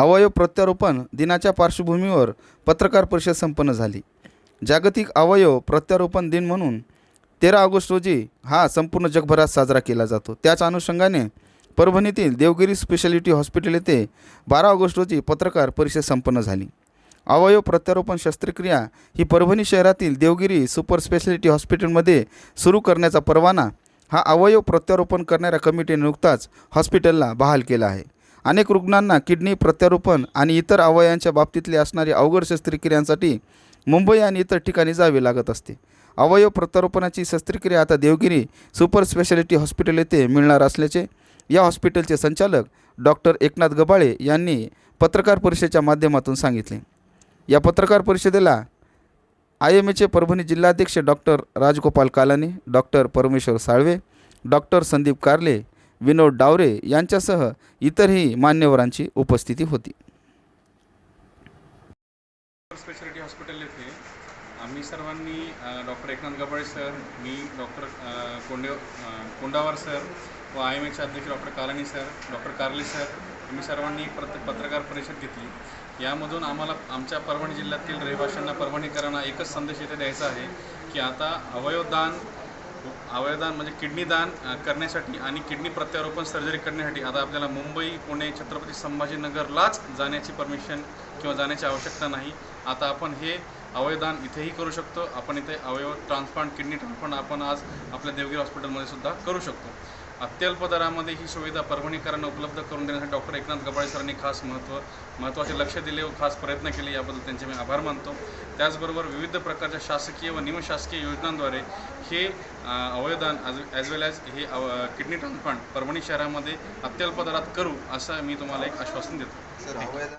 अवयव प्रत्यारोपण दिनाच्या पार्श्वभूमीवर पत्रकार परिषद संपन्न झाली. जागतिक अवयव प्रत्यारोपण दिन म्हणून तेरा ऑगस्ट रोजी हा संपूर्ण जगभरात साजरा केला जातो. त्याच अनुषंगाने परभणीतील देवगिरी स्पेशालिटी हॉस्पिटल येथे बारा ऑगस्ट रोजी पत्रकार परिषद संपन्न झाली. अवयव प्रत्यारोपण शस्त्रक्रिया ही परभणी शहरातील देवगिरी सुपर स्पेशालिटी हॉस्पिटलमध्ये सुरू करण्याचा परवाना हा अवयव प्रत्यारोपण करणाऱ्या कमिटीने नुकताच हॉस्पिटलला बहाल केला आहे. अनेक रुग्णांना किडनी प्रत्यारोपण आणि इतर अवयवांच्या बाबतीतली असणारी अवघड शस्त्रक्रियांसाठी मुंबई आणि इतर ठिकाणी जावे लागत असते. अवयव प्रत्यारोपणाची शस्त्रक्रिया आता देवगिरी सुपर स्पेशालिटी हॉस्पिटल येथे मिळणार असल्याचे या हॉस्पिटलचे संचालक डॉक्टर एकनाथ गबाळे यांनी पत्रकार परिषदेच्या माध्यमातून सांगितले. या पत्रकार परिषदेला आय एम एचे परभणी जिल्हाध्यक्ष डॉक्टर राजगोपाल कालानी डॉक्टर परमेश्वर साळवे डॉक्टर संदीप कारले विनोद डावरे यांच्यासह इतरही मान्यवरांची उपस्थिती होती. स्पेशालिटी हॉस्पिटल येथे आम्ही सर्वांनी डॉक्टर एकनाथ गबाळे सर मी डॉक्टर कोंडे कोंडावर सर व आय एम एचे अध्यक्ष doctor Kalani sir doctor Karale sir आम्ही सर्वांनी प्रत पत्रकार परिषद घेतली. यामधून आम्हाला आमच्या परभणी जिल्ह्यातील रहिवाशांना परभणीकरांना एकच संदेश इथे द्यायचा आहे की आता अवयवदान अवयदान म्हणजे किडनी दान करण्यासाठी आणि किडनी प्रत्यारोपण सर्जरी करण्यासाठी. आता आपल्याला मुंबई पुणे छत्रपती संभाजीनगरलाच जाण्याची परमिशन किंवा जाण्याची आवश्यकता नाही. आता आपण हे अवयदान इथेही करू शकतो. आपण इथे अवयव ट्रान्सप्लांट किडनी ट्रान्सप्लांट आपण आज आपल्या देवगिरी हॉस्पिटलमध्ये सुद्धा करू शकतो. अत्यल्प दरामध्ये ही सुविधा परभणीकरांना उपलब्ध करून देण्यासाठी डॉक्टर एकनाथ गबाळे सरांनी खास महत्त्व महत्त्वाचे लक्ष दिले व खास प्रयत्न केले. याबद्दल त्यांचे मी आभार मानतो. त्याचबरोबर विविध प्रकारच्या शासकीय व निमशासकीय योजनांद्वारे हे अ, अवयवदान ॲज वेल ॲज हे किडनी ट्रान्सप्लांट परभणी शहरामध्ये अत्यल्प दरात करू असं मी तुम्हाला एक आश्वासन देतो.